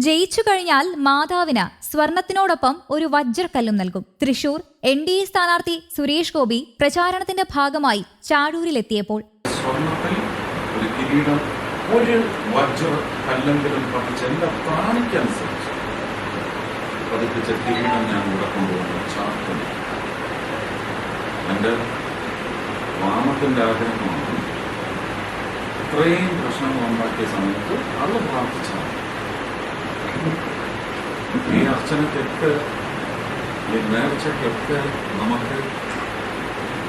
ജയിച്ചു കഴിഞ്ഞാൽ മാതാവിന് സ്വർണത്തിനോടൊപ്പം ഒരു വജ്രക്കല്ലും നൽകും. തൃശൂർ എൻ ഡി എ സ്ഥാനാർത്ഥി സുരേഷ് ഗോപി പ്രചാരണത്തിന്റെ ഭാഗമായി ചാടൂരിലെത്തിയപ്പോൾ ഒരു ഇത്രയും പ്രശ്നങ്ങൾ ഉണ്ടാക്കിയ സമയത്ത് അത് പ്രാർത്ഥിച്ചാണ് ഈ അർച്ചനയ്ക്കൊക്കെ ഈ നേർച്ചയ്ക്കൊക്കെ നമുക്ക്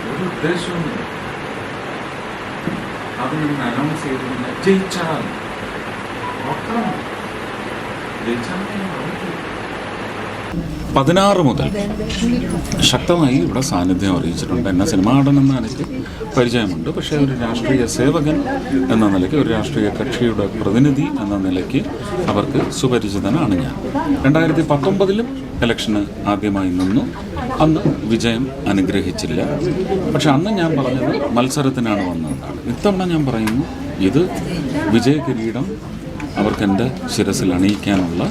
ഒരു ഉദ്ദേശവുമില്ല. അത് നിങ്ങൾ അനൗൺസ് ചെയ്തിരുന്ന ജയിച്ചാൽ നോക്കണം ജയിച്ചാൽ പതിനാറ് മുതൽ. ശക്തമായി ഇവിടെ സാന്നിധ്യം അറിയിച്ചിട്ടുണ്ട്. എന്നെ സിനിമാ നടൻ എന്ന എനിക്ക് പരിചയമുണ്ട്. പക്ഷേ ഒരു രാഷ്ട്രീയ സേവകൻ എന്ന നിലയ്ക്ക് ഒരു രാഷ്ട്രീയ കക്ഷിയുടെ പ്രതിനിധി എന്ന നിലയ്ക്ക് അവർക്ക് സുപരിചിതനാണ് ഞാൻ. രണ്ടായിരത്തി പത്തൊമ്പതിലും ഇലക്ഷന് ആദ്യമായി നിന്നു. അന്ന് വിജയം അനുഗ്രഹിച്ചില്ല. പക്ഷെ അന്ന് ഞാൻ പറഞ്ഞത് മത്സരത്തിനാണ് വന്നതെന്നാണ്. ഇത്തവണ ഞാൻ പറയുന്നു ഇത് വിജയ കിരീടം അവർക്ക് എന്റെ ശിരസിൽ അണിയിക്കാനുള്ള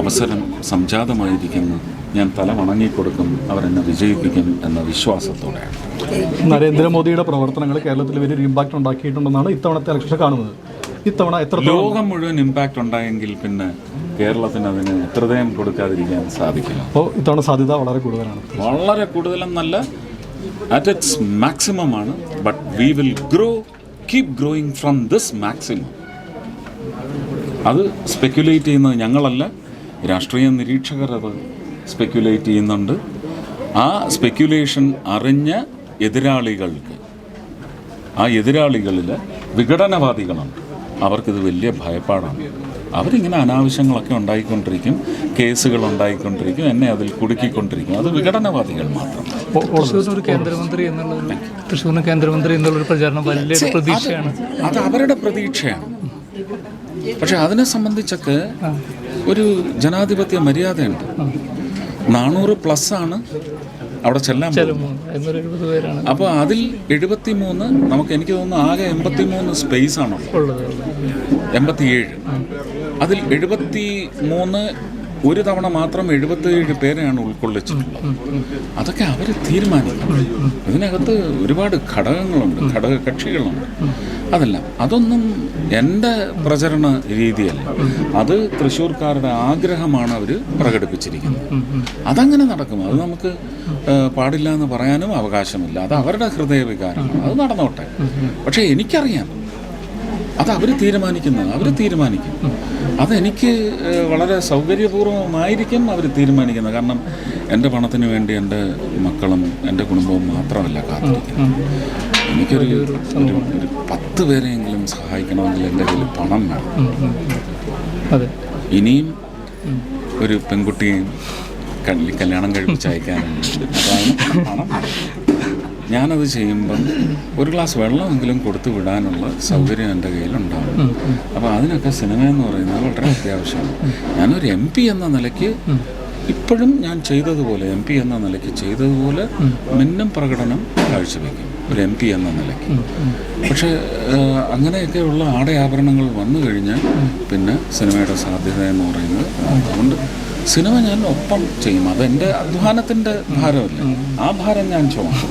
അവസരം സംജാതമായിരിക്കുന്നു. ഞാൻ തല വണങ്ങിക്കൊടുക്കും അവരെന്നെ വിജയിപ്പിക്കും എന്ന വിശ്വാസത്തോടെയാണ്. നരേന്ദ്രമോദിയുടെ പ്രവർത്തനങ്ങൾ കേരളത്തിൽ വലിയൊരു ഇമ്പാക്റ്റ് ഉണ്ടാക്കിയിട്ടുണ്ടെന്നാണ് ഇത്തവണത്തെ ഇലക്ഷൻ കാണുന്നത്. ഇത്തവണ എത്ര ലോകം മുഴുവൻ ഇമ്പാക്റ്റ് ഉണ്ടായെങ്കിൽ പിന്നെ കേരളത്തിന് അതിന് ഹൃദയം കൊടുക്കാതിരിക്കാൻ സാധിക്കില്ല. അപ്പോൾ ഇത്തവണ സാധ്യത വളരെ കൂടുതലാണ്. വളരെ കൂടുതലെന്നല്ല അറ്റ് ഇറ്റ്സ് മാക്സിമം ആണ്. But we will grow keep growing from this maximum അത് സ്പെക്യുലേറ്റ് ചെയ്യുന്നത് ഞങ്ങളല്ല. രാഷ്ട്രീയ നിരീക്ഷകർ അത് സ്പെക്യുലേറ്റ് ചെയ്യുന്നുണ്ട്. ആ സ്പെക്യുലേഷൻ അറിഞ്ഞ എതിരാളികൾക്ക് ആ എതിരാളികളിൽ വിഘടനവാദികളുണ്ട്. അവർക്കിത് വലിയ ഭയപ്പാടാണ്. അവരിങ്ങനെ അനാവശ്യങ്ങളൊക്കെ ഉണ്ടായിക്കൊണ്ടിരിക്കും കേസുകൾ ഉണ്ടായിക്കൊണ്ടിരിക്കും എന്നെ അതിൽ കുടുക്കിക്കൊണ്ടിരിക്കും. അത് വിഘടനവാദികൾ മാത്രം. തൃശ്ശൂരിന് ഒരു കേന്ദ്രമന്ത്രി എന്നുള്ളത് തൃശ്ശൂരിന് കേന്ദ്രമന്ത്രി എന്നുള്ളൊരു പ്രചാരണം വലിയ പ്രതീക്ഷയാണ്. അത് അവരുടെ പ്രതീക്ഷയാണ്. പക്ഷെ അതിനെ സംബന്ധിച്ചൊക്കെ ഒരു ജനാധിപത്യ മര്യാദയുണ്ട്. നാനൂറ് പ്ലസ് ആണ് അവിടെ ചെല്ലാൻ അപ്പോൾ അതിൽ എഴുപത്തി മൂന്ന് നമുക്ക് എനിക്ക് തോന്നുന്നു ആകെ എൺപത്തി മൂന്ന് സ്പേസ് ആണോ എൺപത്തിയേഴ്. അതിൽ എഴുപത്തി മൂന്ന് ഒരു തവണ മാത്രം എഴുപത്തിയേഴ് പേരെയാണ് ഉൾക്കൊള്ളിച്ചിട്ടുള്ളത്. അതൊക്കെ അവർ തീരുമാനിക്കും. ഇതിനകത്ത് ഒരുപാട് ഘടകങ്ങളുണ്ട് ഘടക കക്ഷികളുണ്ട് അതല്ല അതൊന്നും എന്റെ പ്രചരണ രീതിയല്ല. അത് തൃശ്ശൂർക്കാരുടെ ആഗ്രഹമാണ് അവർ പ്രകടിപ്പിച്ചിരിക്കുന്നത്. അതങ്ങനെ നടക്കും. അത് നമുക്ക് പാടില്ല എന്ന് പറയാനും അവകാശമില്ല. അത് അവരുടെ ഹൃദയവികാരമാണ്. അത് നടന്നോട്ടെ. പക്ഷേ എനിക്കറിയാം അത് അവർ തീരുമാനിക്കുന്നത് അവർ തീരുമാനിക്കും. അതെനിക്ക് വളരെ സൗകര്യപൂർവമായിരിക്കും അവർ തീരുമാനിക്കുന്നത്. കാരണം എന്റെ പണത്തിന് വേണ്ടി എന്റെ മക്കളും എന്റെ കുടുംബവും മാത്രമല്ല കാത്തിരിക്കുന്നത്. എനിക്കൊരു ഒരു പത്ത് പേരെയെങ്കിലും സഹായിക്കണമെങ്കിൽ എന്റെ കയ്യിൽ പണം വേണം. ഇനിയും ഒരു പെൺകുട്ടിയെയും കല്യ- കല്യാണം കഴിപ്പിച്ചയക്കാനുണ്ട് അതാണ് പണം. ഞാനത് ചെയ്യുമ്പം ഒരു ഗ്ലാസ് വെള്ളമെങ്കിലും കൊടുത്തു വിടാനുള്ള സൗകര്യം എന്റെ കയ്യിലുണ്ടാവും. അപ്പോൾ അതിനൊക്കെ സിനിമ എന്ന് പറയുന്നത് വളരെ അത്യാവശ്യമാണ്. ഞാനൊരു എം പി എന്ന നിലയ്ക്ക് ഇപ്പോഴും ഞാൻ ചെയ്തതുപോലെ എം പി എന്ന നിലയ്ക്ക് ചെയ്തതുപോലെ മിന്നം പ്രകടനം കാഴ്ചവെക്കും. ഒരു എം പി എന്ന നിലയ്ക്ക്. പക്ഷേ അങ്ങനെയൊക്കെയുള്ള ആടയാഭരണങ്ങൾ വന്നു കഴിഞ്ഞാൽ പിന്നെ സിനിമയുടെ സാധ്യത എന്ന് പറയുന്നത് അതുകൊണ്ട് സിനിമ ഞാൻ ഒപ്പം ചെയ്യും. അതെന്റെ അധ്വാനത്തിന്റെ ഭാരമല്ല? ആ ഭാരം ഞാൻ ചുമക്കും.